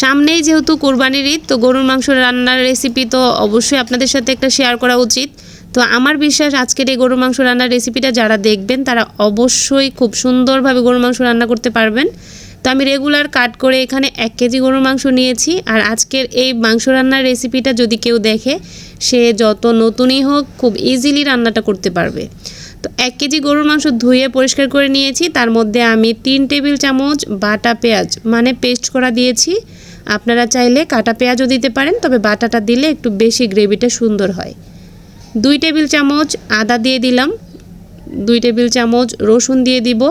সামনেই যেহেতু কোরবানির ঈদ, তো গরুর মাংস রান্নার রেসিপি তো অবশ্যই আপনাদের সাথে একটা শেয়ার করা উচিত। তো আমার বিশ্বাস আজকের এই গরুর মাংস রান্নার রেসিপিটা যারা দেখবেন, তারা অবশ্যই খুব সুন্দরভাবে গরুর মাংস রান্না করতে পারবেন। তো আমি রেগুলার কাট করে এখানে এক কেজি গরুর মাংস নিয়েছি, আর আজকের এই মাংস রান্নার রেসিপিটা যদি কেউ দেখে, সে যত নতুনই হোক, খুব ইজিলি রান্নাটা করতে পারবে। তো এক কেজি গরুর মাংস ধুয়ে পরিষ্কার করে নিয়েছি। তার মধ্যে আমি তিন টেবিল চামচ বাটা পেঁয়াজ মানে পেস্ট করা দিয়েছি। আপনারা চাইলে কাটা পেঁয়াজও দিতে পারেন, তবে বাটাটা দিলে একটু বেশি গ্রেভিটা সুন্দর হয়। দুই টেবিল চামচ আদা দিয়ে দিলাম। দুই টেবিল চামচ রসুন দিয়ে দিব।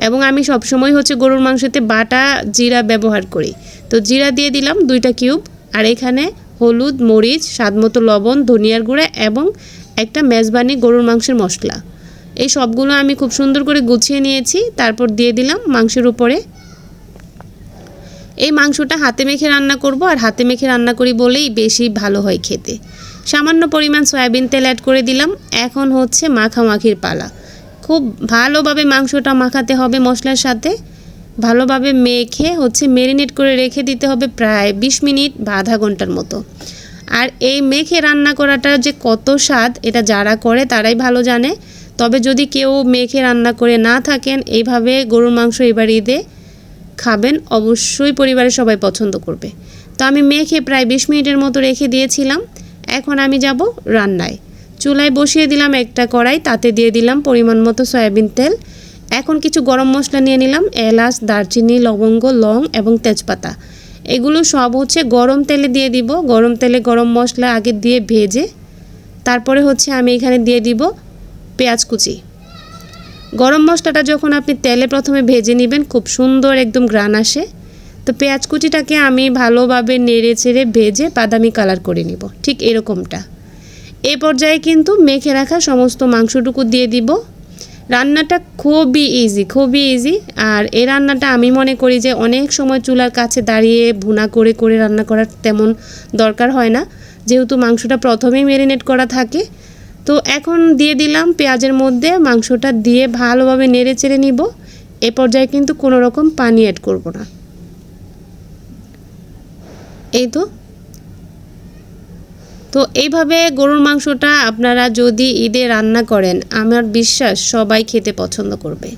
এবং আমি সবসময় হচ্ছে গরুর মাংসতে বাটা, জিরা ব্যবহার করি। তো জিরা দিয়ে দিলাম দুইটা কিউব। আর এখানে হলুদ, মরিচ, স্বাদমতো লবণ, ধনিয়ার গুঁড়া এবং একটা মেজবানি গরুর মাংসের মশলা। এই সবগুলো আমি খুব সুন্দর করে গুছিয়ে নিয়েছি, তারপর দিয়ে দিলাম মাংসের উপরে। এই মাংসটা হাতে মেখে রান্না করব, আর হাতে মেখে রান্না করি বলেই বেশি ভালো হয় খেতে। সামান্য পরিমাণ সয়াবিন তেল অ্যাড করে দিলাম, এখন হচ্ছে মাখামাখির পালা। খুব ভালোভাবে মাংসটা মাখাতে হবে মশলার সাথে, ভালোভাবে মেখে হচ্ছে মেরিনেট করে রেখে দিতে হবে প্রায় বিশ মিনিট বা আধা ঘণ্টার মতো। আর এই মেখে রান্না করাটা যে কত স্বাদ, এটা যারা করে তারাই ভালো জানে। তবে যদি কেউ মেখে রান্না করে না থাকেন, এইভাবে গরুর মাংস এবার ঈদে খাবেন, অবশ্যই পরিবারের সবাই পছন্দ করবে। তো আমি মেখে প্রায় বিশ মিনিটের মতো রেখে দিয়েছিলাম। এখন আমি যাব রান্নায়। চুলায় বসিয়ে দিলাম একটা কড়াই, তাতে দিয়ে দিলাম পরিমাণ মতো সয়াবিন তেল। এখন কিছু গরম মশলা নিয়ে নিলাম, এলাচ, দারচিনি, লবঙ্গ, লং এবং তেজপাতা। এগুলো সব হচ্ছে গরম তেলে দিয়ে দিব। গরম তেলে গরম মশলা আগে দিয়ে ভেজে, তারপরে হচ্ছে আমি এখানে দিয়ে দিব পেঁয়াজ কুচি। গরম মশলাটা যখন আপনি তেলে প্রথমে ভেজে নেবেন, খুব সুন্দর একদম গ্রান আসে। তো পেঁয়াজ কুচিটাকে আমি ভালোভাবে নেড়ে চেড়ে ভেজে বাদামি কালার করে নিব, ঠিক এরকমটা। এ পর্যায়ে কিন্তু মেখে রাখা সমস্ত মাংসটুকু দিয়ে দিব। রান্নাটা খুবই ইজি খুবই ইজি আর এই রান্নাটা আমি মনে করি যে অনেক সময় চুলার কাছে দাঁড়িয়ে ভুনা করে করে রান্না করার তেমন দরকার হয় না। যেহেতু মাংসটা প্রথমেই ম্যারিনেট করা থাকে, তো এখন দিয়ে দিলাম পেঁয়াজের মধ্যে, মাংসটা দিয়ে ভালোভাবে নেড়ে চেড়ে নিব। এ পর্যায়ে কিন্তু কোনো রকম পানি অ্যাড করব না। এই তো। তো এইভাবে গরুর মাংসটা আপনারা যদি ঈদে রান্না করেন, আমার বিশ্বাস সবাই খেতে পছন্দ করবে।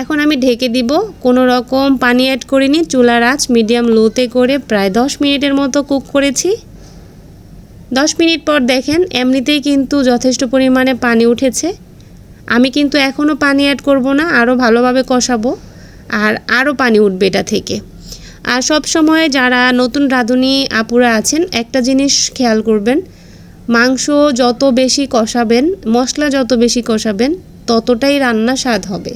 এখন আমি ঢেকে দিব, কোনো রকম পানি অ্যাড করিনি, চুলার আঁচ মিডিয়াম লোতে করে প্রায় দশ মিনিটের মতো কুক করেছি। দশ মিনিট পর দেখেন, এমনিতেই কিন্তু যথেষ্ট পরিমাণে পানি উঠেছে। আমি কিন্তু এখনও পানি অ্যাড করব না, আরও ভালোভাবে কষাবো, আর আরও পানি উঠবে এটা থেকে। আর সব সময় যারা নতুন রাঁধুনি আপুরা আছেন, একটা জিনিস খেয়াল করবেন, মাংস যত বেশি কষাবেন, মশলা যত বেশি কষাবেন, ততটাই রান্না স্বাদ হবে।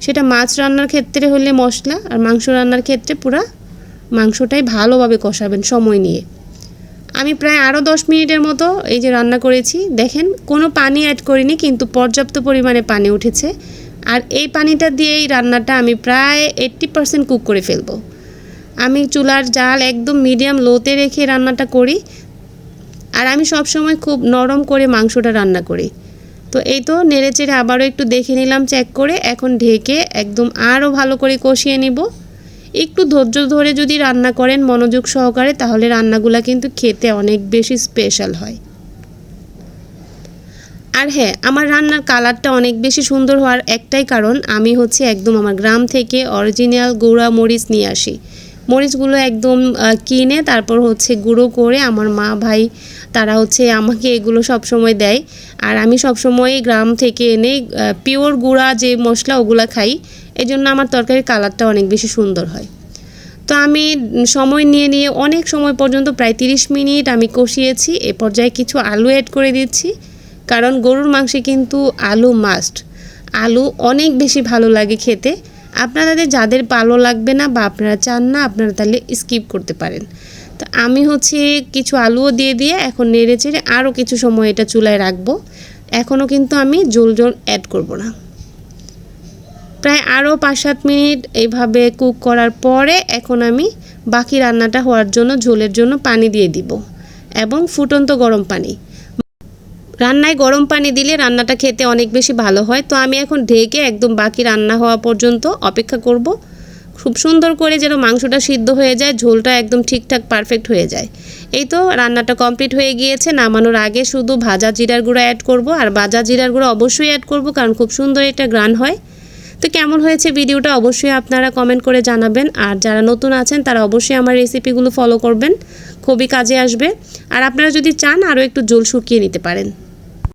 সেটা মাছ রান্নার ক্ষেত্রে হলে মশলা আর মাংস রান্নার ক্ষেত্রে পুরা মাংসটাই ভালোভাবে কষাবেন সময় নিয়ে। আমি প্রায় আরও দশ মিনিটের মতো এই যে রান্না করেছি, দেখেন কোনো পানি অ্যাড করিনি, কিন্তু পর্যাপ্ত পরিমাণে পানি উঠেছে। আর এই পানিটা দিয়েই রান্নাটা আমি প্রায় এইট্টি পারসেন্ট কুক করে ফেলব। আমি চুলার জাল একদম মিডিয়াম লোতে রেখে রান্নাটা করি। আর আমি সব সময় খুব নরম করে মাংসটা রান্না করি। তো এই তো নেড়ে চেড়ে আবারও একটু দেখে নিলাম চেক করে। এখন ঢেকে একদম আরও ভালো করে কষিয়ে নিব। একটু ধৈর্য ধরে যদি রান্না করেন মনোযোগ সহকারে, তাহলে রান্নাগুলো কিন্তু খেতে অনেক বেশি স্পেশাল হয়। আর হ্যাঁ আমার রান্নার কালারটা অনেক বেশি সুন্দর হওয়ার একটাই কারণ, আমি হচ্ছে একদম আমার গ্রাম থেকে অরিজিনাল গুঁড়া মরিচ নিয়ে আসি। মরিচগুলো একদম কিনে তারপর হচ্ছে গুঁড়ো করে আমার মা, ভাই তারা হচ্ছে আমাকে এগুলো সব সময় দেয়। আর আমি সব সময় গ্রাম থেকে এনে পিওর গুঁড়া যে মশলা ওগুলো খাই এই জন্য আমার তরকারির কালারটা অনেক বেশি সুন্দর হয়। তো আমি সময় নিয়ে নিয়ে অনেক সময় পর্যন্ত প্রায় তিরিশ মিনিট আমি কষিয়েছি, এ পর্যায়ে কিছু আলু অ্যাড করে দিচ্ছি, কারণ গরুর মাংসে কিন্তু আলু মাস্ট আলু অনেক বেশি ভালো লাগে খেতে। আপনাদের যাদের ভালো লাগবে না বা আপনারা চান না, আপনারা তাহলে স্কিপ করতে পারেন। তো আমি হচ্ছে কিছু আলুও দিয়ে দিয়ে এখন নেড়ে চেড়ে আরও কিছু সময় এটা চুলায় রাখব। এখনও কিন্তু আমি জোল জোল অ্যাড করব না। প্রায় আরও পাঁচ সাত মিনিট এইভাবে কুক করার পরে এখন আমি বাকি রান্নাটা হওয়ার জন্য ঝোলের জন্য পানি দিয়ে দিব এবং ফুটন্ত গরম পানি। রান্নায় গরম পানি দিলে রান্নাটা খেতে অনেক বেশি ভালো হয়। তো আমি এখন ঢেকে একদম বাকি রান্না হওয়া পর্যন্ত অপেক্ষা করব। খুব সুন্দর করে যেন মাংসটা সিদ্ধ হয়ে যায়, ঝোলটা একদম ঠিকঠাক পারফেক্ট হয়ে যায়। এই তো রান্নাটা কমপ্লিট হয়ে গিয়েছে। নামানোর আগে শুধু ভাজা জিরার গুঁড়ো অ্যাড করব। আর ভাজা জিরার গুঁড়ো অবশ্যই অ্যাড করব, কারণ খুব সুন্দর একটা গ্রান হয়। তো কেমন হয়েছে ভিডিওটা অবশ্যই আপনারা কমেন্ট করে জানাবেন। আর যারা নতুন আছেন, তারা অবশ্যই আমার রেসিপিগুলো ফলো করবেন। খুবই কাজে আসবে। আর আপনারা যদি চান, আরও একটু জল শুকিয়ে নিতে পারেন।